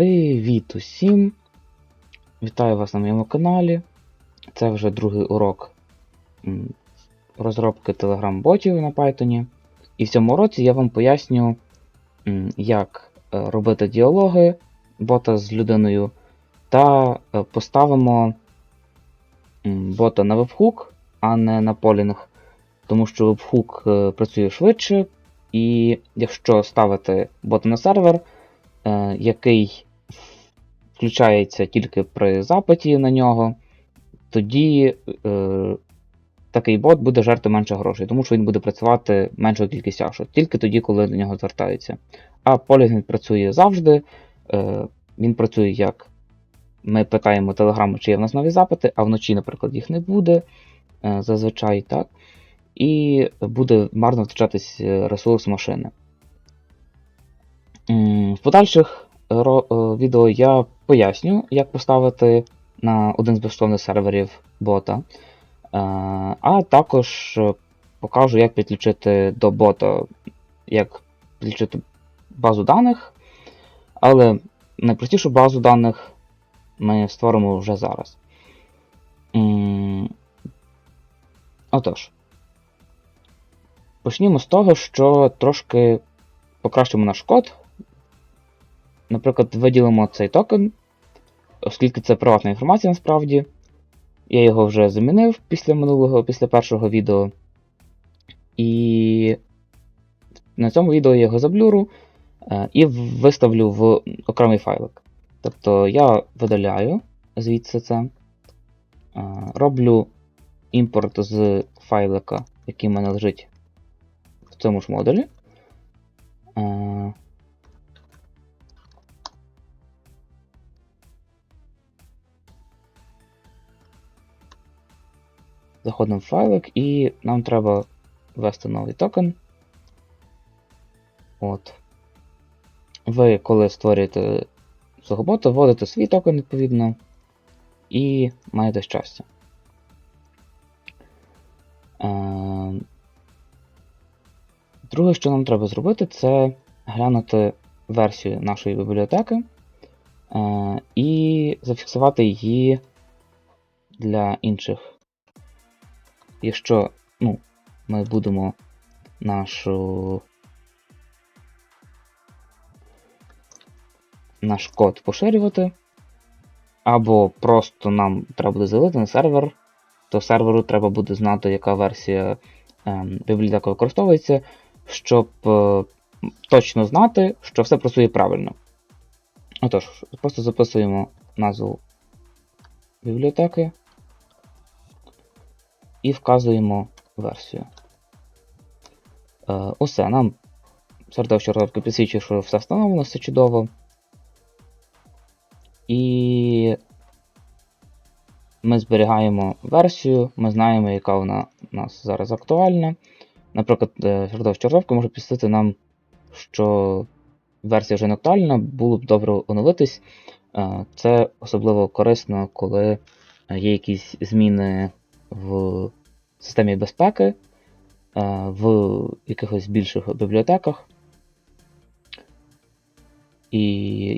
Привіт усім! Вітаю вас на моєму каналі. Це вже другий урок розробки Telegram-ботів на Python. І в цьому уроці я вам поясню, як е, робити діалоги бота з людиною, та е, поставимо бота на вебхук, а не на полінг, тому що вебхук е, працює швидше, і якщо ставити бота на сервер, який включається тільки при запиті на нього, тоді е, такий бот буде жерти менше грошей, тому що він буде працювати меншою кількістю ашот, тільки тоді, коли до нього звертаються. А Polygon працює завжди. Е, він працює як ми питаємо телеграму, чи є в нас нові запити, а вночі, наприклад, їх не буде е, зазвичай так. І буде марно втрачатись е, ресурс машини. В подальших е, відео я поясню, як поставити на один з безкоштовних серверів бота. Е, А також е, покажу, як підключити до бота, як підключити базу даних. Але найпростішу базу даних ми створимо вже зараз. Отож. Почнімо з того, що трошки покращимо наш код. Наприклад, виділимо цей токен, оскільки це приватна інформація насправді. Я його вже замінив після минулого, після першого відео. І на цьому відео я його заблюру е, і виставлю в окремий файлик. Тобто я видаляю звідси це, е, роблю імпорт з файлика, який в мене лежить в цьому ж модулі. Заходимо в файлик і нам треба ввести новий токен. От. Ви, коли створюєте бота, вводите свій токен, відповідно, і маєте щастя. Е, Друге, що нам треба зробити, це глянути версію нашої бібліотеки е, і зафіксувати її для інших. Якщо ну, ми будемо нашу наш код поширювати, або просто нам треба буде залити на сервер, то серверу треба буде знати, яка версія ем, бібліотеки використовується, щоб е, точно знати, що все працює правильно. Отож, просто записуємо назву бібліотеки і вказуємо версію. Е, усе, нам сердечко підсвічує, що все встановлено, все чудово. І ми зберігаємо версію, ми знаємо, яка вона у нас зараз актуальна. Наприклад, е, середовище може підсвітити нам, що версія вже не актуальна, було б добре оновитись. Е, Це особливо корисно, коли є якісь зміни в системі безпеки, е, в якихось більших бібліотеках. І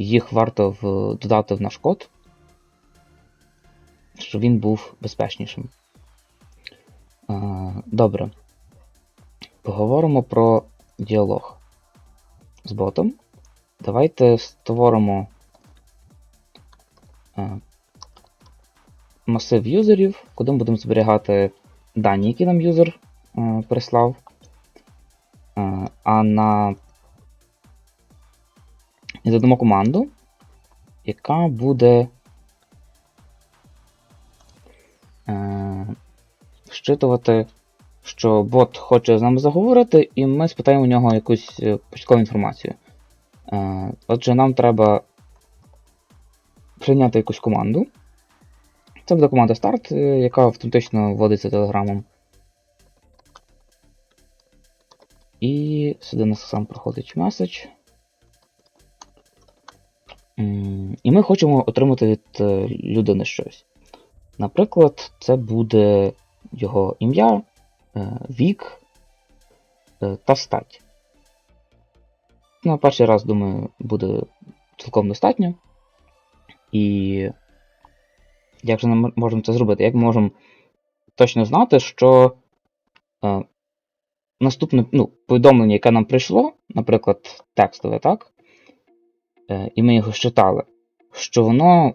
їх варто в, додати в наш код, щоб він був безпечнішим. Е, Добре. Поговоримо про діалог з ботом. Давайте створимо е, масив юзерів, куди ми будемо зберігати дані, які нам юзер е, прислав. Е, а на і задамо команду, яка буде е, щитувати, що бот хоче з нами заговорити, і ми спитаємо у нього якусь е, початкову інформацію. Отже, нам треба прийняти якусь команду. Це буде команда Start, е, яка автоматично вводиться телеграмом. І сюди нас сам проходить меседж. І ми хочемо отримати від е, людини щось. Наприклад, це буде його ім'я, е, вік та стать. На перший раз, думаю, буде цілком достатньо. І як же ми можемо це зробити? Як ми можемо точно знати, що е, наступне ну, повідомлення, яке нам прийшло, наприклад, текстове, так? Е, і ми його считали, що воно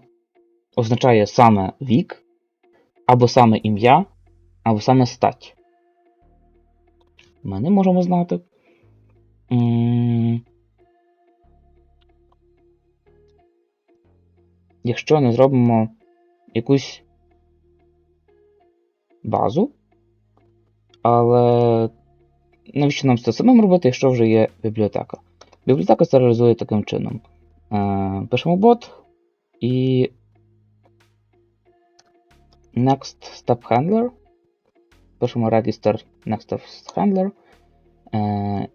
означає саме вік, або саме ім'я, або саме стать. Ми не можемо знати. Якщо не зробимо якусь базу, але навіщо нам це самим робити, якщо вже є бібліотека? Бібліотека це реалізує таким чином. Е, Пишемо бот і Next Step Handler. Пишемо Register Next Step Handler, е,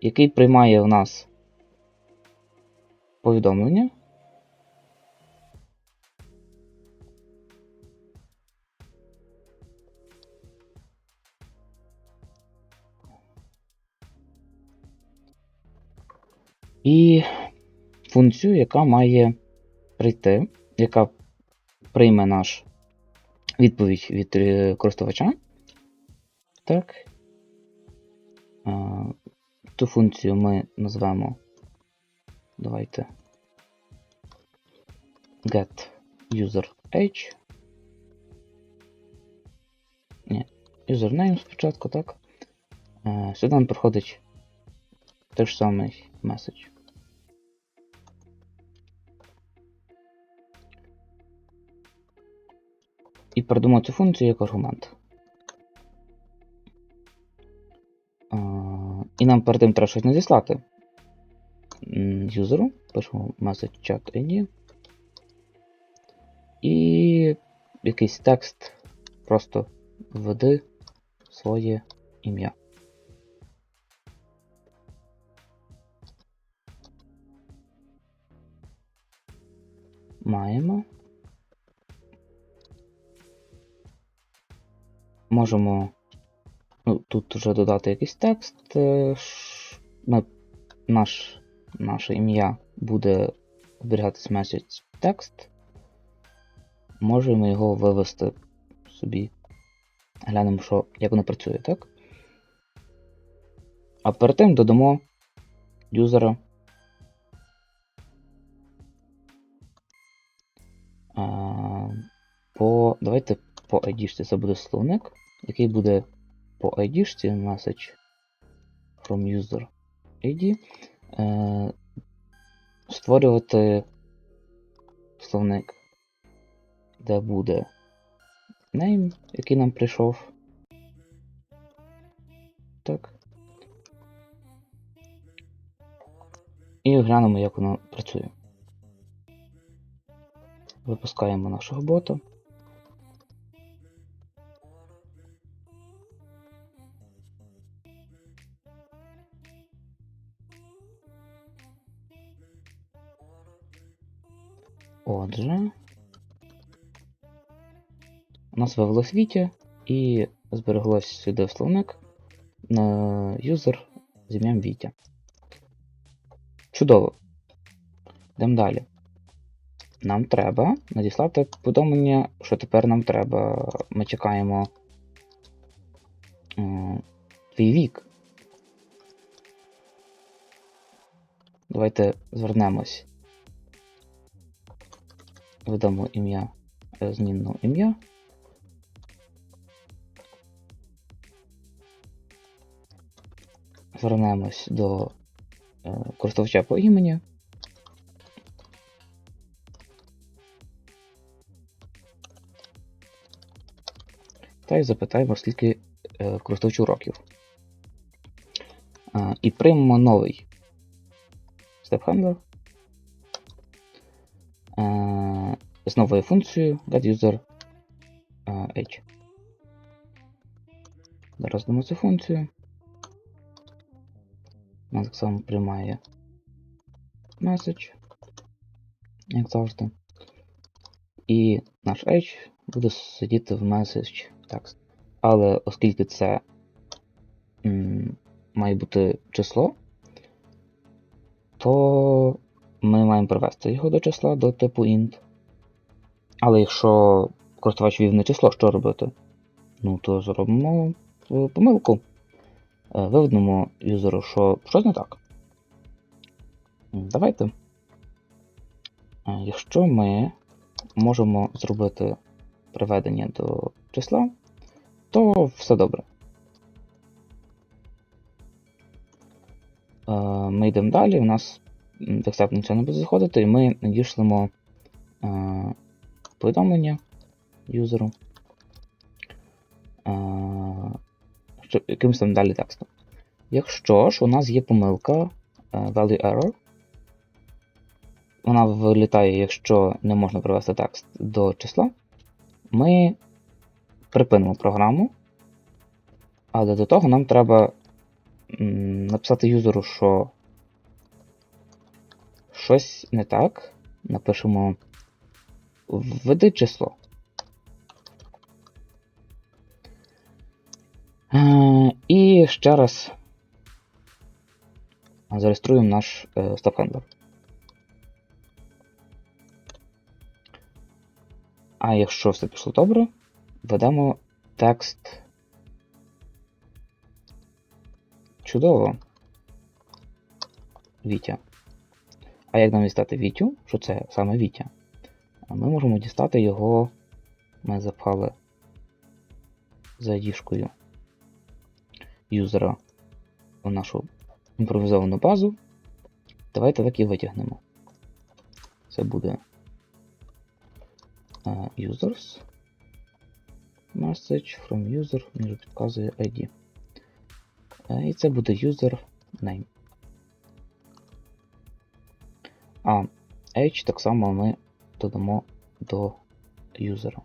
який приймає в нас повідомлення. І функцію, яка має прийти, яка прийме наш відповідь від е, користувача. Так. Ту функцію ми назвемо. Давайте. Get user age. Ні, username спочатку, так. Е, Сюди нам приходить той ж самий меседж. Передамо цю функцію як аргумент. І нам перед тим треба щось надіслати юзеру. Пишемо message chat ID. І якийсь текст просто введи своє ім'я. Маємо. Можемо ну, тут вже додати якийсь текст. е, Ми, наш, наше ім'я буде зберігатись меседж текст. Можемо його вивести собі. Глянемо, що, як воно працює, так? А перед тим додамо юзера. По, давайте по ID це буде словник, який буде по ID message from user ID. Е, створювати словник, де буде name, який нам прийшов. Так. І глянемо, як воно працює. Випускаємо нашого бота. Отже, у нас вивелось Вітя і збереглось сюди словник на юзер з ім'ям Вітя. Чудово. Йдемо далі. Нам треба надіслати повідомлення, що тепер нам треба. Ми чекаємо твій вік. Давайте звернемось. Видамо ім'я, е, змінну ім'я. Звернемось до е, користувача по імені. Та й запитаємо, скільки е, користувачу років. І приймемо новий степ-хендлер з новою функцією getUser age. Зараз дамо цю функцію. Вона так само приймає message, як завжди. І наш age буде сидіти в message text. Але оскільки це має бути число, то ми маємо привести його до числа до типу int. Але якщо користувач ввів не число, що робити? Ну, то зробимо е, помилку. Е, Виведемо юзеру, що щось не так. Давайте. Е, Якщо ми можемо зробити приведення до числа, то все добре. Ми йдемо далі, у нас в Accept нічого не буде заходити, і ми надішлемо е, повідомлення юзеру. е, що, якимось там далі текстом. Якщо ж у нас є помилка е, value error, вона вилітає, якщо не можна привести текст до числа, ми припинимо програму, але до того нам треба написати юзеру, що щось не так. Напишемо введи число. Е, І ще раз зареєструємо наш е, стоп-хендлер. А якщо все пішло добре, введемо текст. Чудово. Вітя. А як нам дістати Вітю? Що це саме Вітя? Ми можемо дістати його. Ми запхали за ID-шкою юзера у нашу імпровізовану базу. Давайте так і витягнемо. Це буде е, users. Message from user, же підказує ID. Е, І це буде user name. А H так само ми додамо до юзера.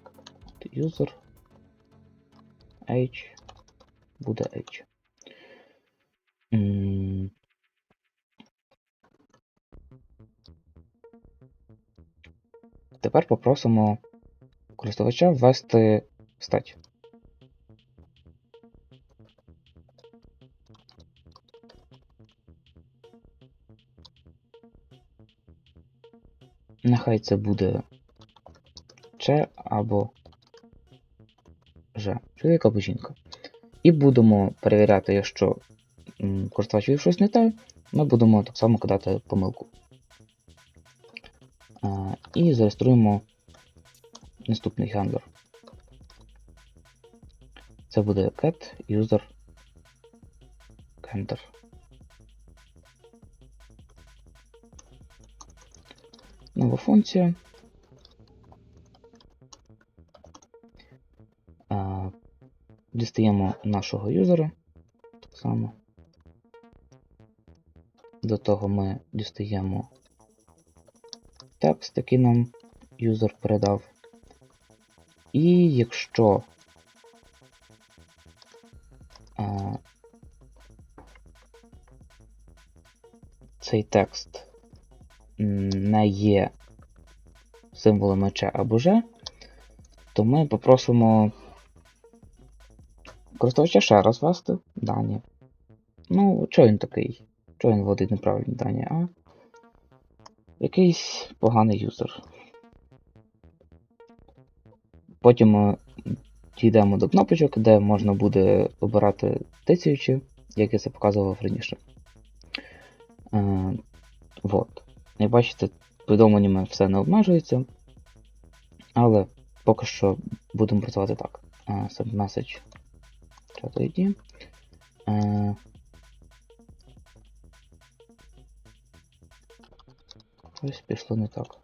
User H буде H. Тепер попросимо користувача ввести стать. Нехай це буде Ч або Ж. Чоловік або жінка. І будемо перевіряти, якщо м, користувач ввів щось не те, ми будемо так само кидати помилку. А, і зареєструємо наступний хендлер. Це буде cat user enter. Нова функція. Дістаємо нашого юзера. Так само. До того ми дістаємо текст, який нам юзер передав. І якщо а, цей текст не є символами Ч або Ж, то ми попросимо користувача ще раз ввести дані. Ну, чого він такий? Чого він вводить неправильні дані, а? Якийсь поганий юзер. Потім ми дійдемо до кнопочок, де можна буде обирати тицюючи, як я це показував раніше. Е, вот. Як бачите, повідомленнями все не обмежується. Але поки що будемо працювати так. Submessage chat ID. Ось пішло не так.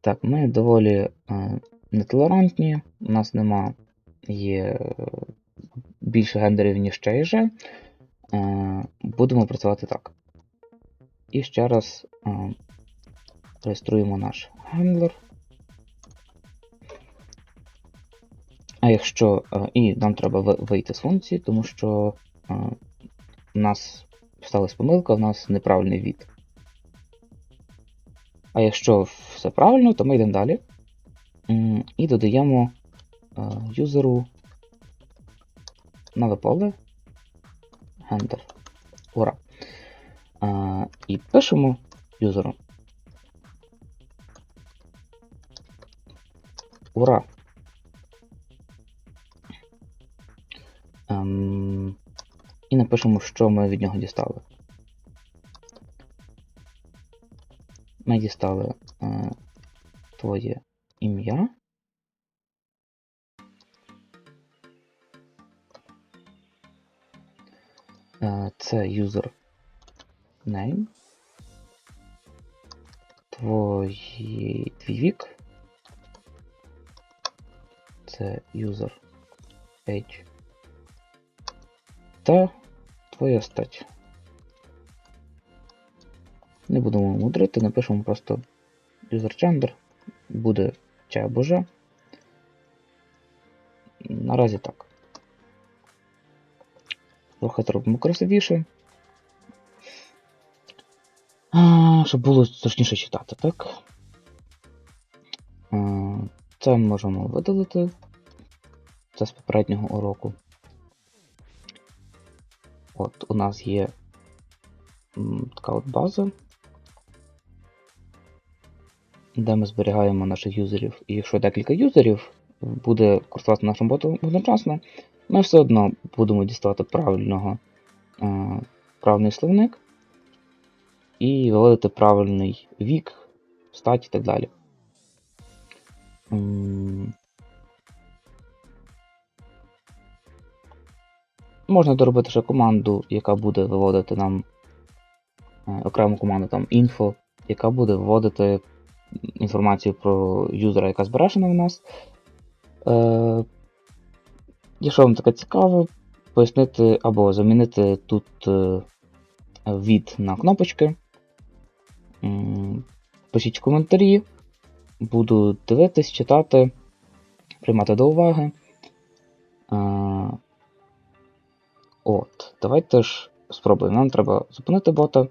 Так, ми доволі е, нетолерантні. У нас нема є е, більше гендерів, ніж Ч і Е, будемо працювати так. І ще раз е, реєструємо наш гендлер. А якщо. і нам треба вийти з функції, тому що у нас сталася помилка, у нас неправильний від. А якщо все правильно, то ми йдемо далі. І додаємо юзеру нове поле. Enter. Ура. А, і пишемо юзеру. Ура. Ем, і напишемо, що ми від нього дістали. Ми дістали е, твоє ім'я. Це user name. Твої, твій вік. Це user age. Та твоя стать. Не будемо мудрити, напишемо просто user. Буде чи або же. Наразі так. Трохи зробимо красивіше. А, щоб було зручніше читати, так? А, це можемо видалити. Це з попереднього уроку. От у нас є така от база, де ми зберігаємо наших юзерів. І якщо декілька юзерів буде користуватися нашим ботом одночасно, ми все одно будемо діставати правильного, е, правильний словник і виводити правильний вік, стать і так далі. Можна доробити ще команду, яка буде виводити нам е, окрему команду там info, яка буде вводити інформацію про юзера, яка збережена в нас. Якщо вам таке цікаво, пояснити або замінити тут е, від на кнопочки. Пишіть коментарі, буду дивитись, читати, приймати до уваги. Е, От, давайте ж спробуємо. Нам треба зупинити бота,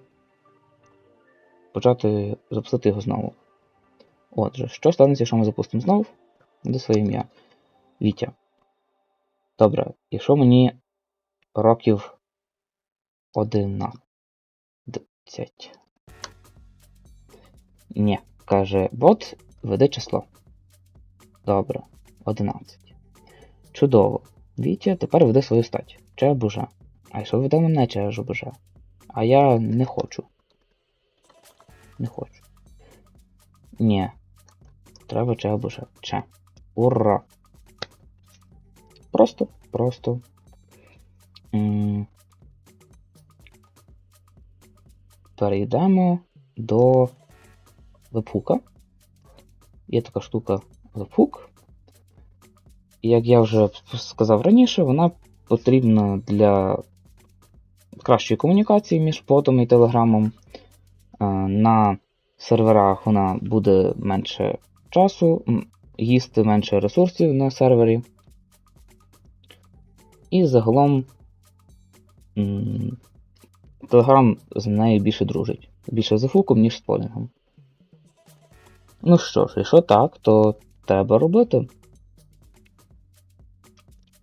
почати запустити його знову. Отже, що станеться, якщо ми запустимо знову? Де своє ім'я? Вітя. Добре, якщо мені років 11. Ні, каже бот, веде число. Добре, 11. Чудово. Вітя тепер веде свою стать. Чи же. А якщо веде мене чи же? А я не хочу. Не хочу. Ні. Треба чи або. Че. Ура! Просто, просто. Перейдемо до вебхука. Є така штука вебхук. Як я вже сказав раніше, вона потрібна для кращої комунікації між ботом і телеграмом. На серверах вона буде менше часу, їсти менше ресурсів на сервері. І загалом Telegram з нею більше дружить. Більше з фуком, ніж з полінгом. Ну що ж, якщо так, то треба робити.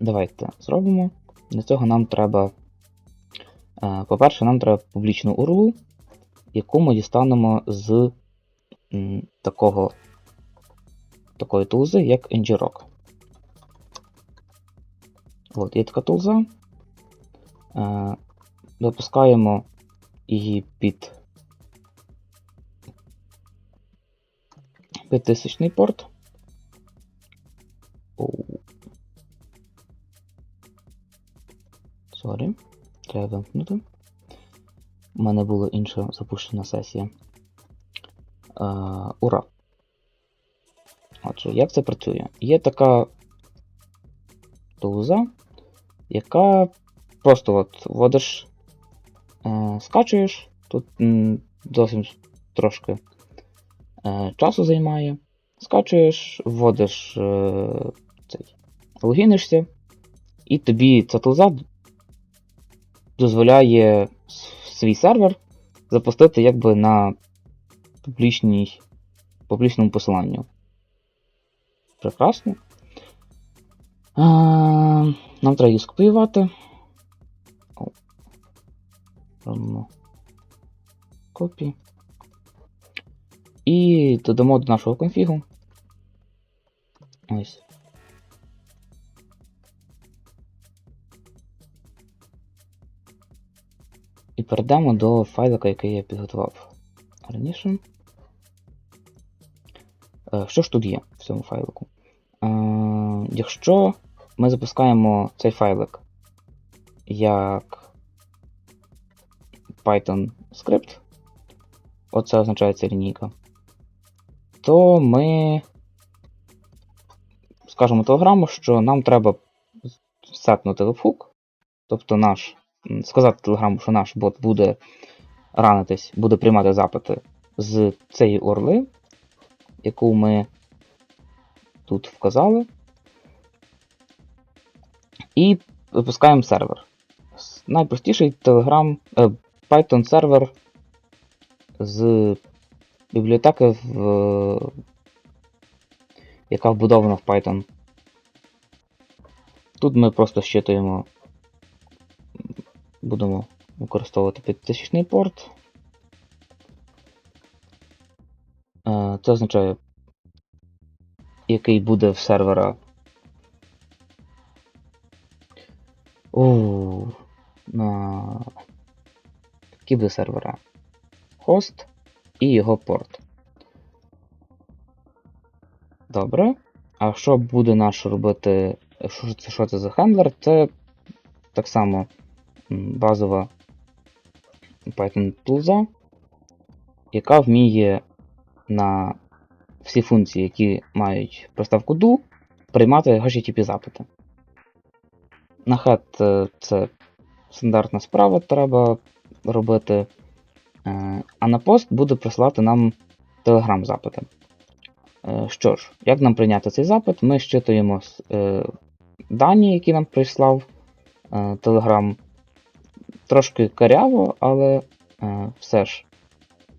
Давайте зробимо. Для цього нам треба. е, По-перше, нам треба публічну URL, яку ми дістанемо з такого, такої тулзи, як ngrok. От, є така тулза. Е, Випускаємо її під 5000 порт. Сорі, треба вимкнути. У мене була інша запущена сесія. Е, ура! Отже, як це працює? Є така тулза, яка просто от вводиш, е, скачуєш, тут зовсім трошки е, часу займає. Скачуєш, вводиш е, цей, логінишся, і тобі ця тулза дозволяє свій сервер запустити якби на публічній, публічному посиланню. Прекрасно. А, нам треба її скопіювати. Робимо копі. І додамо до нашого конфігу. Ось. І перейдемо до файлика, який я підготував раніше. Е, Що ж тут є в цьому файлику? Якщо ми запускаємо цей файлик як Python скрипт, оце означає ця лінійка, то ми скажемо телеграму, що нам треба сетнути вебхук, тобто наш, сказати телеграму, що наш бот буде ранитись, буде приймати запити з цієї орли, яку ми тут вказали. І випускаємо сервер. Найпростіший Telegram, е, Python сервер з бібліотеки, в, яка вбудована в Python. Тут ми просто щитуємо, будемо використовувати 5000 порт. Е, Це означає, який буде в сервера. У, на буде сервера. Хост і його порт. Добре. А що буде наш робити? Що це, що це за хендлер? Це так само базова Python тулза, яка вміє на всі функції, які мають приставку do, приймати HTTP запити. На head е, це стандартна справа треба робити. е, А на пост буде присилати нам Telegram запити. Е, Що ж, як нам прийняти цей запит? Ми щитуємо дані, які нам прислав Telegram. Трошки каряво, але все ж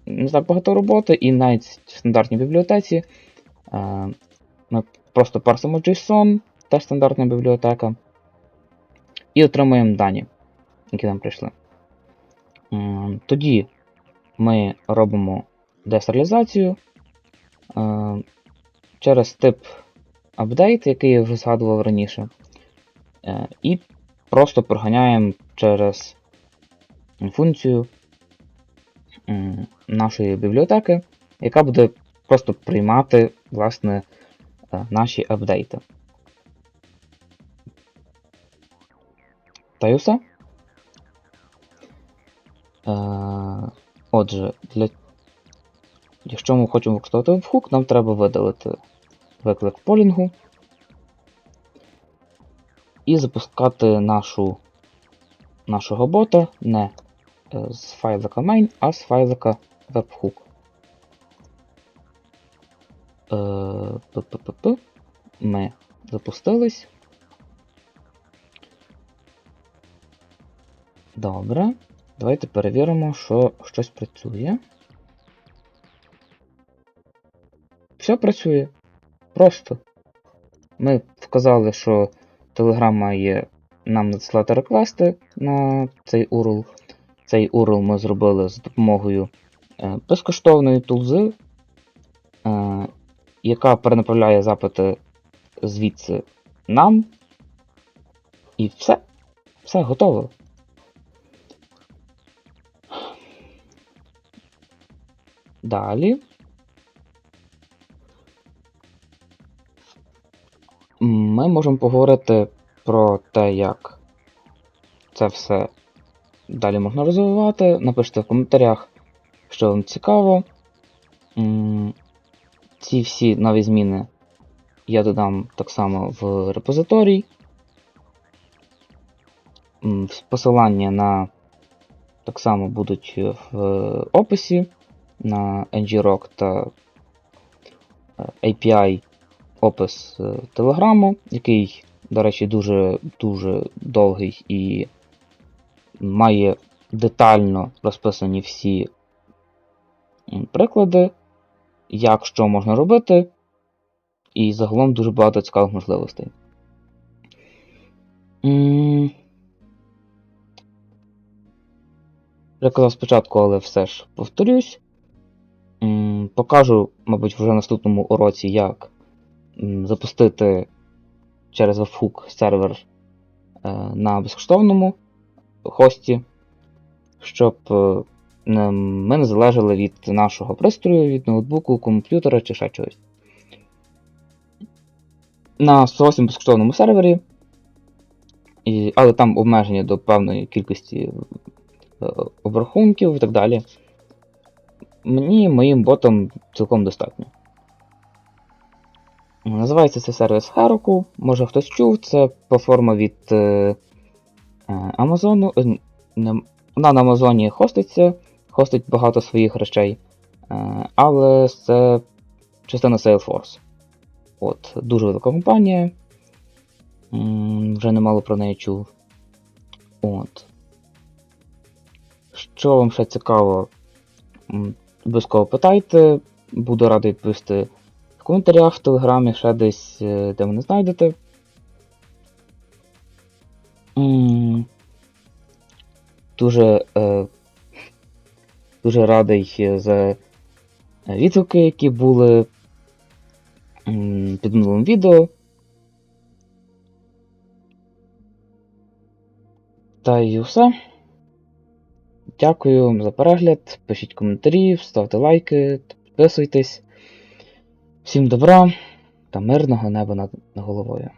не так багато роботи, і навіть в стандартній бібліотеці ми просто парсимо JSON, теж стандартна бібліотека, і отримуємо дані, які нам прийшли. Тоді ми робимо десеріалізацію е, через тип update, який я вже згадував раніше, е, і просто проганяємо через функцію нашої бібліотеки, яка буде просто приймати власне е, наші апдейти. Та. Е, Отже, для... якщо ми хочемо використовувати вебхук, нам треба видалити виклик полінгу і запускати нашу, нашого бота не з файлика main, а з файлика webhook. Ми запустились. Добре. Давайте перевіримо, що щось працює. Все працює. Просто. Ми вказали, що Telegram має нам надсилати реквести на цей URL. Цей URL ми зробили за допомогою е, безкоштовної тулзи, е, яка перенаправляє запити звідси нам. І все. Все готово. Далі. Ми можемо поговорити про те, як це все далі можна розвивати. Напишіть в коментарях, що вам цікаво. Ці всі нові зміни я додам так само в репозиторій. Посилання на так само будуть в описі на ngrok та е, API опис е, Телеграму, який, до речі, дуже дуже довгий і має детально розписані всі приклади, як що можна робити, і загалом дуже багато цікавих можливостей. Я казав спочатку, але все ж повторюсь. Покажу, мабуть, вже в наступному уроці, як запустити через Webhook сервер е, на безкоштовному хості, щоб е, ми не залежали від нашого пристрою, від ноутбуку, комп'ютера чи ще чогось. На зовсім безкоштовному сервері, але там обмеження до певної кількості е, обрахунків і так далі. Мені моїм ботам цілком достатньо. Називається це сервіс Heroku. Може хтось чув, це платформа від е, е, Amazon. е, Вона на Амазоні хоститься, хостить багато своїх речей, е, але це частина Salesforce. От, дуже велика компанія. М, Вже немало про неї чув. От. Що вам ще цікаво, обов'язково питайте. Буду радий відповісти в коментарях, в телеграмі, ще десь, е, де ви не знайдете. Дуже, е, дуже радий е, за відгуки, які були під минулим відео. Та й все. Дякую вам за перегляд. Пишіть коментарі, ставте лайки, підписуйтесь. Всім добра та мирного неба над головою.